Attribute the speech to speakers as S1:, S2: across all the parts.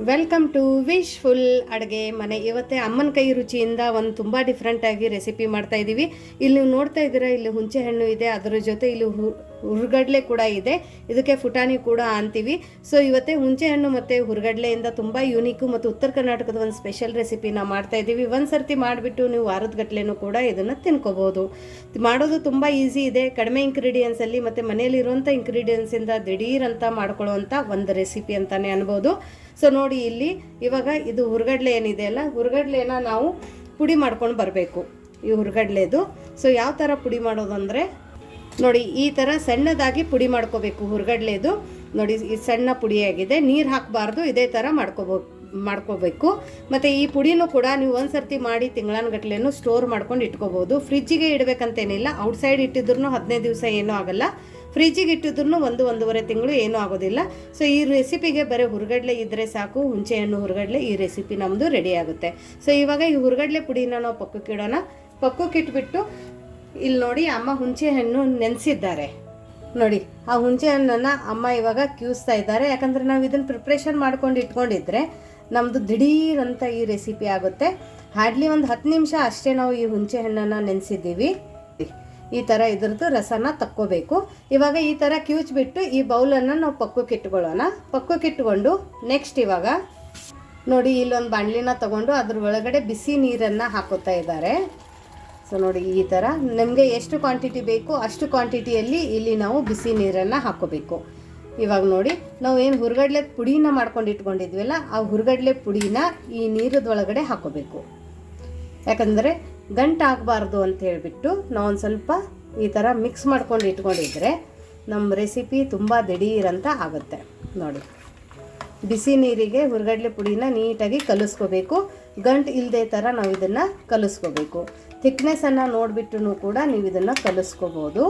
S1: Welcome to wish full ಅಡುಗೆ ಮನೆ. ಇವತ್ತೇ ಅಮ್ಮನ ಕೈ ರುಚಿಯಿಂದ ಒಂದು ತುಂಬ ಡಿಫ್ರೆಂಟಾಗಿ ರೆಸಿಪಿ ಮಾಡ್ತಾ ಇದ್ದೀವಿ ಇಲ್ಲಿ ನೀವು ನೋಡ್ತಾ ಇದ್ದೀರಾ, ಇಲ್ಲಿ ಹುಂಚೆ ಹಣ್ಣು ಇದೆ. ಅದರ ಜೊತೆ ಇಲ್ಲಿ ಹು- ಹುರ್ಗಡ್ಲೆ ಕೂಡ ಇದೆ. ಇದಕ್ಕೆ ಫುಟಾನಿ ಕೂಡ ಅಂತೀವಿ. ಸೊ ಇವತ್ತೇ ಹುಂಚೆ ಹಣ್ಣು ಮತ್ತು ಹುರ್ಗಡ್ಲೆಯಿಂದ ತುಂಬ ಯೂನಿಕ್ಕು ಮತ್ತು ಉತ್ತರ ಕರ್ನಾಟಕದ ಒಂದು ಸ್ಪೆಷಲ್ ರೆಸಿಪಿನ ಮಾಡ್ತಾ ಇದ್ದೀವಿ. ಒಂದು ಸರ್ತಿ ಮಾಡಿಬಿಟ್ಟು ನೀವು ವಾರದ ಗಟ್ಲೆನೂ ಕೂಡ ಇದನ್ನು ತಿನ್ಕೋಬೋದು. ಮಾಡೋದು ತುಂಬ ಈಸಿ ಇದೆ. ಕಡಿಮೆ ಇಂಗ್ರೀಡಿಯೆಂಟ್ಸಲ್ಲಿ ಮತ್ತು ಮನೆಯಲ್ಲಿರುವಂಥ ಇಂಗ್ರೀಡಿಯೆಂಟ್ಸಿಂದ ದಿಢೀರಂತ ಮಾಡ್ಕೊಳ್ಳುವಂಥ ಒಂದು ರೆಸಿಪಿ ಅಂತಲೇ ಅನ್ಬೋದು. ಸೊ ನೋಡಿ ಇಲ್ಲಿ ಇವಾಗ ಇದು ಹುರ್ಗಡ್ಲೆ ಏನಿದೆ ಅಲ್ಲ? ಹುರ್ಗಡ್ಲೆನ ನಾವು ಪುಡಿ ಮಾಡ್ಕೊಂಡು ಬರಬೇಕು. ಈ ಹುರ್ಗಡ್ಲೆದು. ಸೊ ಯಾವ ಥರ ಪುಡಿ ಮಾಡೋದು ಅಂದರೆ ನೋಡಿ, ಈ ಥರ ಸಣ್ಣದಾಗಿ ಪುಡಿ ಮಾಡ್ಕೋಬೇಕು, ಹುರ್ಗಡ್ಲೆದು. ನೋಡಿ, ಈ ಸಣ್ಣ ಪುಡಿಯಾಗಿದೆ. ನೀರು ಹಾಕಬಾರ್ದು, ಇದೇ ಥರ ಮಾಡ್ಕೋಬೇಕು ಮಾಡ್ಕೋಬೇಕು. ಮತ್ತು ಈ ಪುಡಿನೂ ಕೂಡ ನೀವು ಒಂದು ಸರ್ತಿ ಮಾಡಿ ತಿಂಗಳಾನುಗಟ್ಲೆನೂ ಸ್ಟೋರ್ ಮಾಡ್ಕೊಂಡು ಇಟ್ಕೋಬೋದು. ಫ್ರಿಜ್ಜಿಗೆ ಇಡಬೇಕಂತೇನಿಲ್ಲ, ಔಟ್ಸೈಡ್ ಇಟ್ಟಿದ್ರು ಹದಿನೈದು ದಿವಸ ಏನೂ ಆಗಲ್ಲ. ಫ್ರಿಜ್ಜಿಗೆ ಇಟ್ಟಿದ್ರು ಒಂದು ಒಂದೂವರೆ ತಿಂಗಳು ಏನೂ ಆಗೋದಿಲ್ಲ. ಸೊ, ಈ ರೆಸಿಪಿಗೆ ಬರೀ ಹುರ್ಗಡ್ಲೆ ಇದ್ದರೆ ಸಾಕು ಹುಂಚೆ ಹಣ್ಣು ಹುರ್ಗಡ್ಲೆ, ಈ ರೆಸಿಪಿ ನಮ್ಮದು ರೆಡಿ ಆಗುತ್ತೆ. ಸೊ, ಇವಾಗ ಈ ಹುರ್ಗಡ್ಲೆ ಪುಡಿನ ನಾವು ಪಕ್ಕಕ್ಕೆ ಇಡೋಣ. ಪಕ್ಕಕ್ಕೆ ಇಲ್ಲಿ ನೋಡಿ ಅಮ್ಮ ಹುಣಸೆ ಹಣ್ಣು ನೆನೆಸಿದ್ದಾರೆ. ನೋಡಿ, ಆ ಹುಣಸೆ ಹಣ್ಣನ್ನು ಅಮ್ಮ ಇವಾಗ ಕ್ಯೂಸ್ತಾ ಇದ್ದಾರೆ. ಯಾಕಂದರೆ ನಾವು ಇದನ್ನು ಪ್ರಿಪ್ರೇಷನ್ ಮಾಡ್ಕೊಂಡು ಇಟ್ಕೊಂಡಿದ್ರೆ ನಮ್ಮದು ದಿಢೀರ್ ಅಂತ ಈ ರೆಸಿಪಿ ಆಗುತ್ತೆ. ಹಾರ್ಡ್ಲಿ ಒಂದು ಹತ್ತು ನಿಮಿಷ ಅಷ್ಟೇ ನಾವು ಈ ಹುಣಸೆ ಹಣ್ಣನ್ನು ನೆನೆಸಿದ್ದೀವಿ. ಈ ಥರ ಇದ್ರದ್ದು ರಸನ ತಕ್ಕೋಬೇಕು. ಇವಾಗ ಈ ಥರ ಕ್ಯೂಚ್ಬಿಟ್ಟು ಈ ಬೌಲನ್ನು ನಾವು ಪಕ್ಕಕ್ಕೆ ಇಟ್ಕೊಳ್ಳೋಣ. ಪಕ್ಕಕ್ಕೆ ಇಟ್ಕೊಂಡು ನೆಕ್ಸ್ಟ್ ಇವಾಗ ನೋಡಿ ಇಲ್ಲೊಂದು ಬಾಣಲಿನ ತಗೊಂಡು ಅದ್ರ ಒಳಗಡೆ ಬಿಸಿ ನೀರನ್ನು ಹಾಕೋತಾ ಇದ್ದಾರೆ. ಸೊ ನೋಡಿ ಈ ಥರ ನಮಗೆ ಎಷ್ಟು ಕ್ವಾಂಟಿಟಿ ಬೇಕು ಅಷ್ಟು ಕ್ವಾಂಟಿಟಿಯಲ್ಲಿ ಇಲ್ಲಿ ನಾವು ಬಿಸಿ ನೀರನ್ನು ಹಾಕೋಬೇಕು ಇವಾಗ ನೋಡಿ ನಾವು ಏನು ಹುರ್ಗಡ್ಲೆ ಪುಡಿನ ಮಾಡ್ಕೊಂಡು ಇಟ್ಕೊಂಡಿದ್ವಲ್ಲ, ಆ ಹುರ್ಗಡ್ಲೆ ಪುಡಿನ ಈ ನೀರದೊಳಗಡೆ ಹಾಕೋಬೇಕು ಯಾಕಂದರೆ ಗಂಟು ಆಗಬಾರ್ದು ಅಂತ ಹೇಳಿಬಿಟ್ಟು ನಾವು ಒಂದು ಸ್ವಲ್ಪ ಈ ಥರ ಮಿಕ್ಸ್ ಮಾಡ್ಕೊಂಡು ಇಟ್ಕೊಂಡಿದ್ರೆ ನಮ್ಮ ರೆಸಿಪಿ ತುಂಬ ದಿಢೀರಂತ ಆಗುತ್ತೆ. ನೋಡಿ. ಬಿಸಿ ನೀರಿಗೆ ಹುರ್ಗಡ್ಲೆ ಪುಡಿನ ನೀಟಾಗಿ ಕಲಿಸ್ಕೋಬೇಕು. ಗಂಟು ಇಲ್ಲದೆ ಥರ ನಾವು ಇದನ್ನು ಕಲಿಸ್ಕೋಬೇಕು. ಥಿಕ್ನೆಸ್ಸನ್ನು ನೋಡಿಬಿಟ್ಟು ಕೂಡ ನೀವು ಇದನ್ನು ಕಲಿಸ್ಕೋಬೋದು.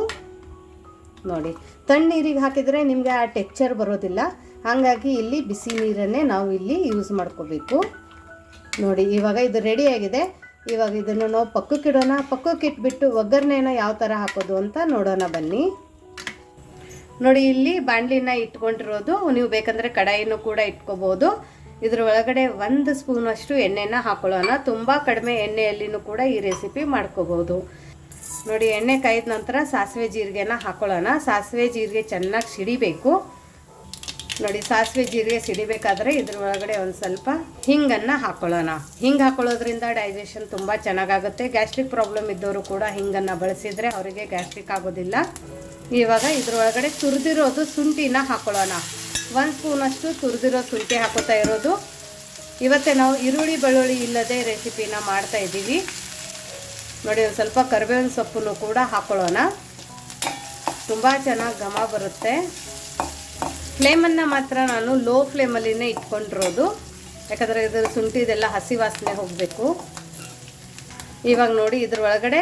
S1: ನೋಡಿ, ತಣ್ಣೀರಿಗೆ ಹಾಕಿದರೆ ನಿಮಗೆ ಆ ಟೆಕ್ಚರ್ ಬರೋದಿಲ್ಲ. ಹಾಗಾಗಿ ಇಲ್ಲಿ ಬಿಸಿ ನೀರನ್ನೇ ನಾವು ಇಲ್ಲಿ ಯೂಸ್ ಮಾಡ್ಕೋಬೇಕು. ನೋಡಿ, ಇವಾಗ ಇದು ರೆಡಿಯಾಗಿದೆ ಇವಾಗ ಇದನ್ನು ನಾವು ಪಕ್ಕಕ್ಕಿಡೋಣ. ಪಕ್ಕಕ್ಕಿಟ್ಬಿಟ್ಟು ಒಗ್ಗರಣೆನ ಯಾವ ಥರ ಹಾಕೋದು ಅಂತ ನೋಡೋಣ ಬನ್ನಿ. ನೋಡಿ, ಇಲ್ಲಿ ಬಾಣಲಿನ ಇಟ್ಕೊಂಡಿರೋದು, ನೀವು ಬೇಕಂದ್ರೆ ಕಡಾಯಿನೂ ಕೂಡ ಇಟ್ಕೋಬೋದು. ಇದ್ರ ಒಳಗಡೆ ಒಂದು ಸ್ಪೂನಷ್ಟು ಎಣ್ಣೆನ ಹಾಕೊಳ್ಳೋಣ. ತುಂಬ ಕಡಿಮೆ ಎಣ್ಣೆಯಲ್ಲಿನೂ ಕೂಡ ಈ ರೆಸಿಪಿ ಮಾಡ್ಕೋಬೋದು. ನೋಡಿ, ಎಣ್ಣೆ ಕಾಯ್ದ ನಂತರ ಸಾಸಿವೆ ಜೀರಿಗೆನ ಹಾಕೊಳ್ಳೋಣ. ಸಾಸಿವೆ ಜೀರಿಗೆ ಚೆನ್ನಾಗಿ ಸಿಡಿಬೇಕು. ನೋಡಿ, ಸಾಸಿವೆ ಜೀರಿಗೆ ಸಿಡಿಬೇಕಾದ್ರೆ ಇದ್ರ ಒಳಗಡೆ ಒಂದು ಸ್ವಲ್ಪ ಹಿಂಗನ್ನು ಹಾಕೊಳ್ಳೋಣ. ಹಿಂಗೆ ಹಾಕೊಳ್ಳೋದ್ರಿಂದ ಡೈಜೆಷನ್ ತುಂಬ ಚೆನ್ನಾಗಾಗುತ್ತೆ. ಗ್ಯಾಸ್ಟ್ರಿಕ್ ಪ್ರಾಬ್ಲಮ್ ಇದ್ದವರು ಕೂಡ ಹಿಂಗನ್ನು ಬಳಸಿದರೆ ಅವರಿಗೆ ಗ್ಯಾಸ್ಟ್ರಿಕ್ ಆಗೋದಿಲ್ಲ. ಇವಾಗ ಇದ್ರೊಳಗಡೆ ತುರಿದಿರೋದು ಶುಂಠಿನ ಹಾಕೊಳ್ಳೋಣ. ಒಂದು ಸ್ಪೂನಷ್ಟು ತುರಿದಿರೋ ಶುಂಠಿ ಹಾಕೋತಾ ಇರೋದು. ಇವತ್ತೇ ನಾವು ಈರುಳ್ಳಿ ಬೆಳ್ಳುಳ್ಳಿ ಇಲ್ಲದೆ ರೆಸಿಪಿನ ಮಾಡ್ತಾ ಇದ್ದೀವಿ. ನೋಡಿ, ಒಂದು ಸ್ವಲ್ಪ ಕರಿಬೇವಿನ ಸೊಪ್ಪನ್ನು ಕೂಡ ಹಾಕೊಳ್ಳೋಣ. ತುಂಬ ಚೆನ್ನಾಗಿ ಘಮ ಬರುತ್ತೆ. ಫ್ಲೇಮನ್ನು ಮಾತ್ರ ನಾನು ಲೋ ಫ್ಲೇಮಲ್ಲಿನೇ ಇಟ್ಕೊಂಡಿರೋದು. ಯಾಕಂದರೆ ಇದರ ಶುಂಠಿದೆಲ್ಲ ಹಸಿ ವಾಸನೆ ಹೋಗಬೇಕು. ಇವಾಗ ನೋಡಿ ಇದ್ರ ಒಳಗಡೆ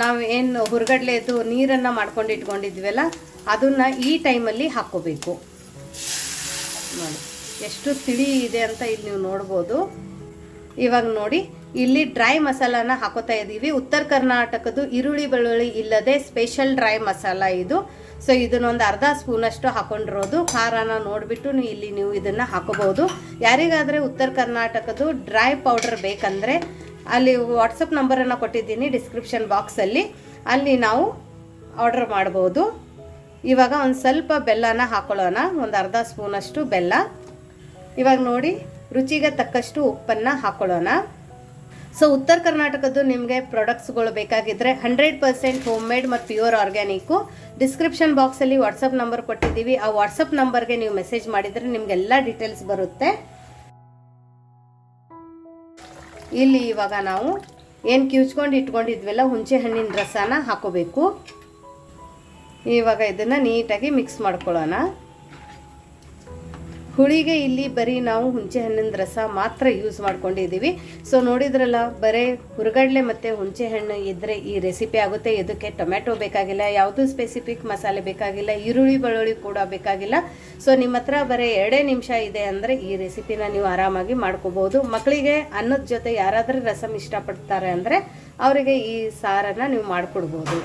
S1: ನಾವು ಏನು ಹುರ್ಗಡ್ಲೆದು ನೀರನ್ನು ಮಾಡ್ಕೊಂಡು ಇಟ್ಕೊಂಡಿದ್ವಲ್ಲ, ಅದನ್ನು ಈ ಟೈಮಲ್ಲಿ ಹಾಕ್ಕೋಬೇಕು ನೋಡಿ, ಎಷ್ಟು ತಿಳಿ ಇದೆ ಅಂತ ಇಲ್ಲಿ ನೀವು ನೋಡ್ಬೋದು. ಇವಾಗ ನೋಡಿ, ಇಲ್ಲಿ ಡ್ರೈ ಮಸಾಲಾನ ಹಾಕೋತಾ ಇದ್ದೀವಿ ಉತ್ತರ ಕರ್ನಾಟಕದ್ದು ಈರುಳ್ಳಿ ಬೆಳ್ಳುಳ್ಳಿ ಇಲ್ಲದೆ ಸ್ಪೆಷಲ್ ಡ್ರೈ ಮಸಾಲ ಇದು. ಸೊ, ಇದನ್ನೊಂದು ಅರ್ಧ ಸ್ಪೂನಷ್ಟು ಹಾಕೊಂಡಿರೋದು. ಖಾರನ ನೋಡಿಬಿಟ್ಟು ಇಲ್ಲಿ ನೀವು ಇದನ್ನು ಹಾಕೋಬಹುದು. ಯಾರಿಗಾದರೆ ಉತ್ತರ ಕರ್ನಾಟಕದ್ದು ಡ್ರೈ ಪೌಡರ್ ಬೇಕಂದರೆ ಅಲ್ಲಿ ವಾಟ್ಸಪ್ ನಂಬರನ್ನು ಕೊಟ್ಟಿದ್ದೀನಿ ಡಿಸ್ಕ್ರಿಪ್ಷನ್ ಬಾಕ್ಸಲ್ಲಿ ಅಲ್ಲಿ. ನಾವು ಆರ್ಡರ್ ಮಾಡ್ಬೋದು. ಇವಾಗ ಒಂದು ಸ್ವಲ್ಪ ಬೆಲ್ಲನ ಹಾಕೊಳ್ಳೋಣ. ಒಂದು ಅರ್ಧ ಸ್ಪೂನಷ್ಟು ಬೆಲ್ಲ. ಇವಾಗ ನೋಡಿ, ರುಚಿಗೆ ತಕ್ಕಷ್ಟು ಉಪ್ಪನ್ನು ಹಾಕೊಳ್ಳೋಣ. ಸೊ ಉತ್ತರ ಕರ್ನಾಟಕದ್ದು ನಿಮಗೆ ಪ್ರಾಡಕ್ಟ್ಸ್ಗಳು ಬೇಕಾಗಿದ್ದರೆ ಹಂಡ್ರೆಡ್ ಪರ್ಸೆಂಟ್ ಹೋಮ್ ಮೇಡ್ ಮತ್ತು ಪ್ಯೂರ್ ಆರ್ಗ್ಯಾನಿಕ್ಕು ಡಿಸ್ಕ್ರಿಪ್ಷನ್ ಬಾಕ್ಸಲ್ಲಿ ವಾಟ್ಸಪ್ ನಂಬರ್ ಕೊಟ್ಟಿದ್ದೀವಿ. ಆ ವಾಟ್ಸಪ್ ನಂಬರ್ಗೆ ನೀವು ಮೆಸೇಜ್ ಮಾಡಿದರೆ ನಿಮಗೆಲ್ಲ ಡೀಟೇಲ್ಸ್ ಬರುತ್ತೆ. ಇಲ್ಲಿ ಇವಾಗ ನಾವು ಏನು ಕಿವ್ಚ್ಕೊಂಡು ಇಟ್ಕೊಂಡಿದ್ವಲ್ಲ ಹುಂಚೆ ಹಣ್ಣಿನ ರಸನ ಹಾಕೋಬೇಕು. ಇವಾಗ ಇದನ್ನು ನೀಟಾಗಿ ಮಿಕ್ಸ್ ಮಾಡ್ಕೊಳ್ಳೋಣ. ಹುಳಿಗೆ ಇಲ್ಲಿ ಬರೀ ನಾವು ಹುಂಚೆ ಹಣ್ಣಿನ ರಸ ಮಾತ್ರ ಯೂಸ್ ಮಾಡ್ಕೊಂಡಿದ್ದೀವಿ. ಸೊ ನೋಡಿದ್ರಲ್ಲ, ಬರೀ ಹುರುಗಡಲೆ ಮತ್ತು ಹುಂಚೆ ಹಣ್ಣು ಇದ್ದರೆ ಈ ರೆಸಿಪಿ ಆಗುತ್ತೆ. ಇದಕ್ಕೆ ಟೊಮ್ಯಾಟೊ ಬೇಕಾಗಿಲ್ಲ, ಯಾವುದು ಸ್ಪೆಸಿಫಿಕ್ ಮಸಾಲೆ ಬೇಕಾಗಿಲ್ಲ, ಈರುಳ್ಳಿ ಬೆಳ್ಳುಳ್ಳಿ ಕೂಡ ಬೇಕಾಗಿಲ್ಲ. ಸೊ ನಿಮ್ಮ ಹತ್ರ ಬರೀ ಎರಡೇ ನಿಮಿಷ ಇದೆ ಅಂದರೆ ಈ ರೆಸಿಪಿನ ನೀವು ಆರಾಮಾಗಿ ಮಾಡ್ಕೋಬೋದು. ಮಕ್ಕಳಿಗೆ ಅನ್ನದ ಜೊತೆ ಯಾರಾದರೂ ರಸಮ್ ಇಷ್ಟಪಡ್ತಾರೆ ಅಂದರೆ, ಅವರಿಗೆ ಈ ಸಾರನ್ನು ನೀವು ಮಾಡಿಕೊಡ್ಬೋದು.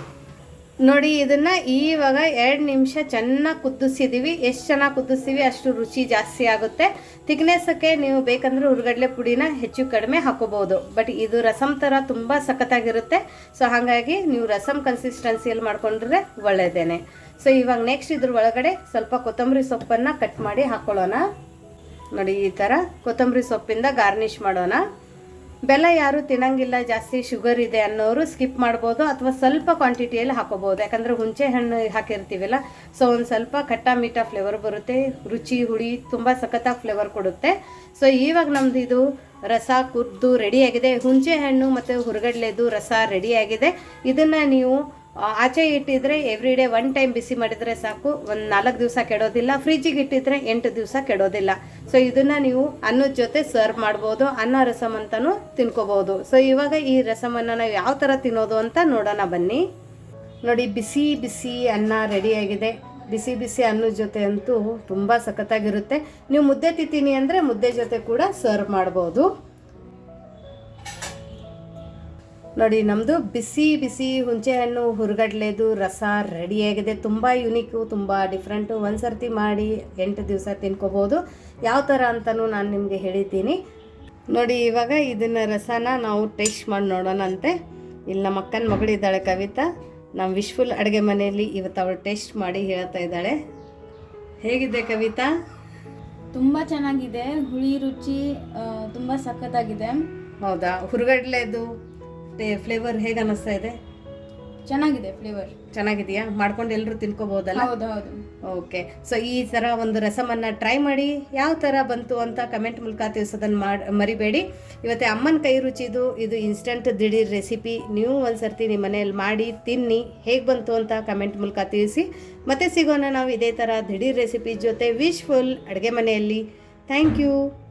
S1: ನೋಡಿ, ಇದನ್ನ ಈವಾಗ ಎರಡು ನಿಮಿಷ ಚೆನ್ನಾಗಿ ಕುದಿಸಿದೀವಿ. ಎಷ್ಟು ಚೆನ್ನಾಗಿ ಕುದಿಸ್ತೀವಿ ಅಷ್ಟು ರುಚಿ ಜಾಸ್ತಿ ಆಗುತ್ತೆ. ತಿಕ್ನೆಸ್ಸಕ್ಕೆ ನೀವು ಬೇಕಂದ್ರೆ ಹುರ್ಗಡ್ಲೆ ಪುಡಿನ ಹೆಚ್ಚು ಕಡಿಮೆ ಹಾಕೋಬಹುದು. ಬಟ್ ಇದು ರಸಮ್ ಥರ ತುಂಬ ಸಖತ್ತಾಗಿರುತ್ತೆ. ಸೊ, ಹಾಗಾಗಿ ನೀವು ರಸಂ ಕನ್ಸಿಸ್ಟೆನ್ಸಿಯಲ್ಲಿ ಮಾಡ್ಕೊಂಡ್ರೆ ಒಳ್ಳೆಯದೇನೆ ಸೊ, ಇವಾಗ ನೆಕ್ಸ್ಟ್ ಇದ್ರ ಒಳಗಡೆ ಸ್ವಲ್ಪ ಕೊತ್ತಂಬರಿ ಸೊಪ್ಪನ್ನು ಕಟ್ ಮಾಡಿ ಹಾಕೊಳ್ಳೋಣ. ನೋಡಿ, ಈ ಥರ ಕೊತ್ತಂಬರಿ ಸೊಪ್ಪಿಂದ ಗಾರ್ನಿಷ್ ಮಾಡೋಣ. ಬೆಲ್ಲ ಯಾರು ತಿನ್ನಂಗಿಲ್ಲ, ಜಾಸ್ತಿ ಶುಗರ್ ಇದೆ ಅನ್ನೋರು ಸ್ಕಿಪ್ ಮಾಡ್ಬೋದು ಅಥವಾ ಸ್ವಲ್ಪ ಕ್ವಾಂಟಿಟಿಯಲ್ಲಿ ಹಾಕೋಬಹುದು ಯಾಕಂದ್ರೆ ಹುಂಚೆ ಹಣ್ಣು ಹಾಕಿರ್ತೀವಲ್ಲ ಸೊ ಒಂದು ಸ್ವಲ್ಪ ಖಟ್ಟ ಮೀಠ ಫ್ಲೇವರ್ ಬರುತ್ತೆ, ರುಚಿ, ಹುಳಿ ತುಂಬ ಸಖತ್ತಾಗಿ ಫ್ಲೇವರ್ ಕೊಡುತ್ತೆ. ಸೊ ಇವಾಗ ನಮ್ದು ಇದು ರಸ ಕುದ್ದು ರೆಡಿಯಾಗಿದೆ ಹುಂಚೆ ಹಣ್ಣು ಮತ್ತು ಹುರಗಡ್ಲೆದು ರಸ ರೆಡಿಯಾಗಿದೆ ಇದನ್ನು ನೀವು ಆಚೆ ಇಟ್ಟಿದ್ರೆ ಎವ್ರಿ ಡೇ ಒನ್ ಟೈಮ್ ಬಿಸಿ ಮಾಡಿದರೆ ಸಾಕು, ಒಂದು ನಾಲ್ಕು ದಿವಸ ಕೆಡೋದಿಲ್ಲ ಫ್ರಿಜ್ಜಿಗೆ ಇಟ್ಟಿದ್ರೆ ಎಂಟು ದಿವಸ ಕೆಡೋದಿಲ್ಲ. ಸೊ ಇದನ್ನ ನೀವು ಅನ್ನದ ಜೊತೆ ಸರ್ವ್ ಮಾಡ್ಬೋದು, ಅನ್ನ ರಸಮ್ ಅಂತಾನು ತಿನ್ಕೋಬಹುದು ಸೊ ಇವಾಗ ಈ ರಸಮನ್ನು ನಾವು ಯಾವ ಥರ ತಿನ್ನೋದು ಅಂತ ನೋಡೋಣ ಬನ್ನಿ. ನೋಡಿ, ಬಿಸಿ ಬಿಸಿ ಅನ್ನ ರೆಡಿಯಾಗಿದೆ ಬಿಸಿ ಬಿಸಿ ಅನ್ನದ ಜೊತೆ ಅಂತೂ ತುಂಬ ಸಖತ್ತಾಗಿರುತ್ತೆ. ನೀವು ಮುದ್ದೆ ತಿಂತೀನಿ ಅಂದರೆ ಮುದ್ದೆ ಜೊತೆ ಕೂಡ ಸರ್ವ್ ಮಾಡ್ಬೋದು. ನೋಡಿ ನಮ್ಮದು ಬಿಸಿ ಬಿಸಿ ಹುಂಚೆಹಣ್ಣು ಹುರುಗಡ್ಲೆದು ರಸ ರೆಡಿಯಾಗಿದೆ ತುಂಬ ಯುನೀಕು ತುಂಬ ಡಿಫ್ರೆಂಟು ಒಂದು ಸರ್ತಿ ಮಾಡಿ ಎಂಟು ದಿವಸ ತಿನ್ಕೋಬೋದು. ಯಾವ ಥರ ಅಂತಲೂ ನಾನು ನಿಮಗೆ ಹೇಳಿದ್ದೀನಿ. ನೋಡಿ ಇವಾಗ ಇದನ್ನು ರಸನ ನಾವು ಟೇಸ್ಟ್ ಮಾಡಿ ನೋಡೋಣಂತೆ ಇಲ್ಲಿ ನಮ್ಮ ಅಕ್ಕನ ಮಗಳಿದ್ದಾಳೆ ಕವಿತಾ. ನಮ್ಮ ವಿಶ್ಫುಲ್ ಅಡುಗೆ ಮನೆಯಲ್ಲಿ ಇವತ್ತು ಅವಳು ಟೇಸ್ಟ್ ಮಾಡಿ ಹೇಳ್ತಾ ಇದ್ದಾಳೆ. ಹೇಗಿದೆ ಕವಿತಾ?
S2: ತುಂಬ ಚೆನ್ನಾಗಿದೆ. ಹುಳಿ ರುಚಿ ತುಂಬ ಸಖತ್ತಾಗಿದೆ.
S1: ಹೌದಾ? ಹುರುಗಡ್ಲೆದು ಫ್ಲೇವರ್ ಹೇಗೆ ಅನ್ನಿಸ್ತಾ ಇದೆ?
S2: ಚೆನ್ನಾಗಿದೆ ಫ್ಲೇವರ್
S1: ಚೆನ್ನಾಗಿದೆಯಾ? ಮಾಡ್ಕೊಂಡು ಎಲ್ಲರೂ ತಿನ್ಕೋಬಹುದಲ್ಲ?
S2: ಹೌದು ಹೌದು.
S1: ಓಕೆ ಸೊ ಈ ಥರ ಒಂದು ರಸಮನ್ನ ಟ್ರೈ ಮಾಡಿ. ಯಾವ ಥರ ಬಂತು ಅಂತ ಕಮೆಂಟ್ ಮೂಲಕ ತಿಳಿಸೋದನ್ನು ಮಾಡಿ ಮರಿಬೇಡಿ. ಇವತ್ತೆ ಅಮ್ಮನ ಕೈ ರುಚಿದು ಇದು ಇನ್ಸ್ಟಂಟ್ ದಿಢೀರ್ ರೆಸಿಪಿ ನೀವು ಒಂದು ಸರ್ತಿ ನಿಮ್ಮ ಮನೆಯಲ್ಲಿ ಮಾಡಿ ತಿನ್ನಿ. ಹೇಗೆ ಬಂತು ಅಂತ ಕಮೆಂಟ್ ಮೂಲಕ ತಿಳಿಸಿ. ಮತ್ತೆ ಸಿಗೋಣ ನಾವು ಇದೇ ಥರ ದಿಢೀರ್ ರೆಸಿಪಿ ಜೊತೆ ವಿಶ್ಫುಲ್ ಅಡುಗೆ ಮನೆಯಲ್ಲಿ. Thank you